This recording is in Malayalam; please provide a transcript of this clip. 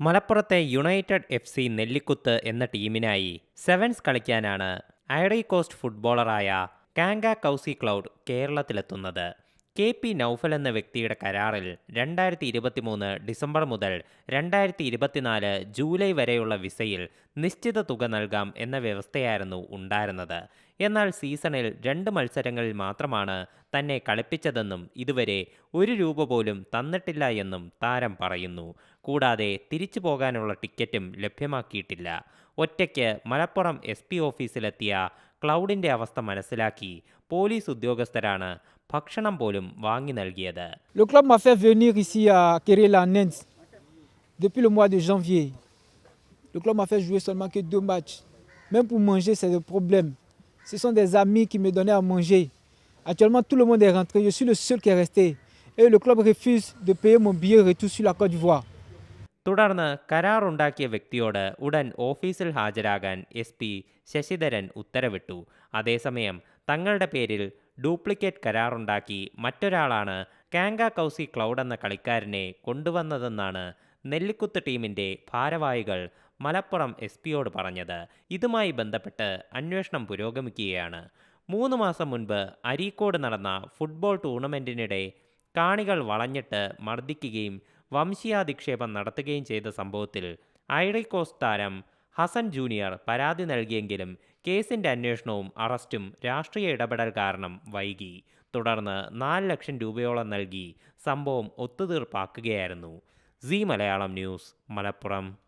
മലപ്പുറത്തെ യുണൈറ്റഡ് എഫ് സി നെല്ലിക്കുത്ത് എന്ന ടീമിനായി സെവൻസ് കളിക്കാനാണ് ഐറി കോസ്റ്റ് ഫുട്ബോളറായ കാങ്ക കൗസി ക്ലൗഡ് കേരളത്തിലെത്തുന്നത്. കെ പി നൌഫൽ എന്ന വ്യക്തിയുടെ കരാറിൽ രണ്ടായിരത്തി ഇരുപത്തിമൂന്ന് ഡിസംബർ മുതൽ രണ്ടായിരത്തി ഇരുപത്തിനാല് ജൂലൈ വരെയുള്ള വിസയിൽ നിശ്ചിത തുക നൽകാം എന്ന വ്യവസ്ഥയായിരുന്നു ഉണ്ടായിരുന്നത്. എന്നാൽ സീസണിൽ രണ്ട് മത്സരങ്ങളിൽ മാത്രമാണ് തന്നെ കളിപ്പിച്ചതെന്നും ഇതുവരെ ഒരു രൂപ പോലും തന്നിട്ടില്ല എന്നും താരം പറയുന്നു കൂടാതെ തിരിച്ചു പോകാനുള്ള ടിക്കറ്റും ലഭ്യമാക്കിയിട്ടില്ല ഒറ്റയ്ക്ക് മലപ്പുറം എസ് പി ഓഫീസിലെത്തിയ ക്ലൗഡിന്റെ അവസ്ഥ മനസ്സിലാക്കി പോലീസ് ഉദ്യോഗസ്ഥരാണ് ഭക്ഷണം പോലും വാങ്ങി നൽകിയത് Le club m'a fait m'a fait jouer seulement que deux matchs. Même pour manger, c'est le problème. Ce sont des amis qui me donnaient à manger. Actuellement, tout le monde est rentré. Je suis le seul qui est resté. Et le club refuse de payer mon billet retour sur la Côte d'Ivoire. തുടർന്ന് കരാറുണ്ടാക്കിയ വ്യക്തിയോട് ഉടൻ ഓഫീസിൽ ഹാജരാകാൻ എസ് പി ശശിധരൻ ഉത്തരവിട്ടു അതേസമയം തങ്ങളുടെ പേരിൽ ഡ്യൂപ്ലിക്കേറ്റ് കരാറുണ്ടാക്കി മറ്റൊരാളാണ് കാങ്ക കൗസി ക്ലൗഡ് എന്ന കളിക്കാരനെ കൊണ്ടുവന്നതെന്നാണ് നെല്ലിക്കുത്ത് ടീമിന്റെ ഭാരവാഹികൾ മലപ്പുറം എസ് പിയോട് പറഞ്ഞത്. ഇതുമായി ബന്ധപ്പെട്ട് അന്വേഷണം പുരോഗമിക്കുകയാണ്. മൂന്ന് മാസം മുൻപ് അരീക്കോട് നടന്ന ഫുട്ബോൾ ടൂർണമെന്റിനിടെ കാണികൾ വളഞ്ഞിട്ട് മർദ്ദിക്കുകയും വംശീയാധിക്ഷേപം നടത്തുകയും ചെയ്ത സംഭവത്തിൽ ഐറി കോസ്റ്റ് താരം ഹസൻ ജൂനിയർ പരാതി നൽകിയെങ്കിലും കേസിന്റെ അന്വേഷണവും അറസ്റ്റും രാഷ്ട്രീയ ഇടപെടൽ കാരണം വൈകി. തുടർന്ന് നാല് ലക്ഷം രൂപയോളം നൽകി സംഭവം ഒത്തുതീർപ്പാക്കുകയായിരുന്നു. C Malayalam news Malappuram.